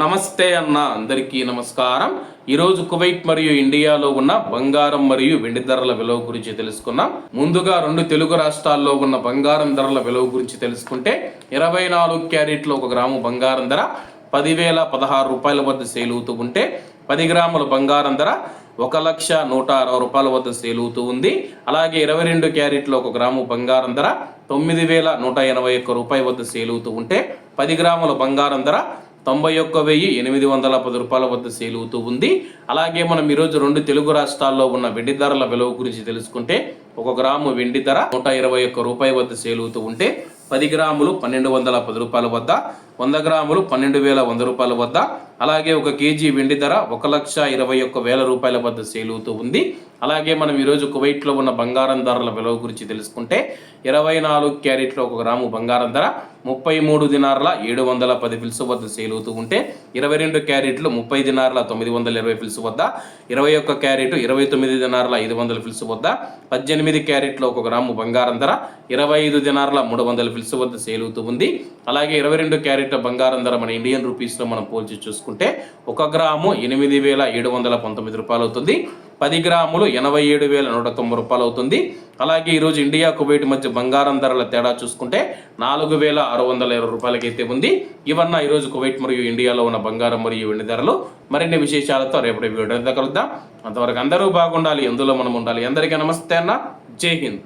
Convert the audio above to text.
నమస్తే అన్న అందరికీ నమస్కారం. ఈరోజు కువైట్ మరియు ఇండియాలో ఉన్న బంగారం మరియు వెండి ధరల విలువ గురించి తెలుసుకున్నాం ముందుగా రెండు తెలుగు రాష్ట్రాల్లో ఉన్న బంగారం ధరల విలువ గురించి తెలుసుకుంటే ఇరవై నాలుగు క్యారెట్లు ఒక గ్రాము బంగారం ధర పదివేల పదహారు రూపాయల వద్ద సేల్ అవుతూ ఉంటే పది గ్రాముల బంగారం ధర ఒక లక్ష నూట అరవై రూపాయల వద్ద సేల్ అవుతూ ఉంది. అలాగే ఇరవై రెండు క్యారెట్లు ఒక గ్రాము బంగారం ధర తొమ్మిది వేల నూట ఎనభై ఒక్క రూపాయల వద్ద సేల్ అవుతూ ఉంటే పది గ్రాముల బంగారం ధర తొంభై ఒక్క వెయ్యి ఎనిమిది వందల పది రూపాయల వద్ద సేల్ అవుతూ ఉంది. అలాగే మనం ఈరోజు రెండు తెలుగు రాష్ట్రాల్లో ఉన్న వెండి ధరల విలువ గురించి తెలుసుకుంటే ఒక గ్రాము వెండి ధర నూట ఇరవై ఒక్క రూపాయల వద్ద సేల్ అవుతూ ఉంటే పది గ్రాములు పన్నెండు వందల పది రూపాయల వద్ద వంద గ్రాములు పన్నెండు వేల వంద రూపాయల వద్ద. అలాగే ఒక కేజీ వెండి ధర ఒక లక్ష ఇరవై ఒక్క వేల రూపాయల వద్ద సేల్ అవుతూ ఉంది. అలాగే మనం ఈరోజు కువైట్లో ఉన్న బంగారం ధరల విలువ గురించి తెలుసుకుంటే ఇరవై నాలుగు క్యారెట్ల ఒక గ్రాము బంగారం ధర ముప్పై మూడు దినార్ల ఏడు వందల పది ఫిల్స్ వద్ద సేల్ అవుతూ ఉంటే ఇరవై రెండు క్యారెట్లు ముప్పై దినార్ల తొమ్మిది వందల ఇరవై ఫిల్స్ వద్ద. ఇరవై ఒక్క క్యారెట్ ఇరవై తొమ్మిది దినార్ల ఐదు వందల ఫిల్స్ వద్ద. పద్దెనిమిది క్యారెట్లు ఒక గ్రాము బంగారం ధర ఇరవై ఐదు దినార్ల మూడు వందల ఫిల్స్ వద్ద సేల్ అవుతూ ఉంది. అలాగే ఇరవై రెండు క్యారెట్ క్యారెట్ల బంగారం ధర మన ఇండియన్ రూపీస్లో మనం పోల్చి చూసుకుంటే ఒక గ్రాము ఎనిమిది వేల ఏడు వందల పంతొమ్మిది రూపాయలు అవుతుంది. పది గ్రాములు ఎనభై ఏడు వేల నూట తొంభై రూపాయలు అవుతుంది. అలాగే ఈరోజు ఇండియా కువైట్ మధ్య బంగారం ధరల తేడా చూసుకుంటే నాలుగు వేల ఆరు వందల ఇరవై రూపాయలకైతే ఉంది. ఇవన్న ఈరోజు కువైట్ మరియు ఇండియాలో ఉన్న బంగారం మరియు వెండి ధరలు. మరిన్ని విశేషాలతో రేపటి వీడియో కలుద్దాం. అంతవరకు అందరూ బాగుండాలి ఎందులో మనం ఉండాలి? అందరికీ నమస్తే అన్న. జై హింద్.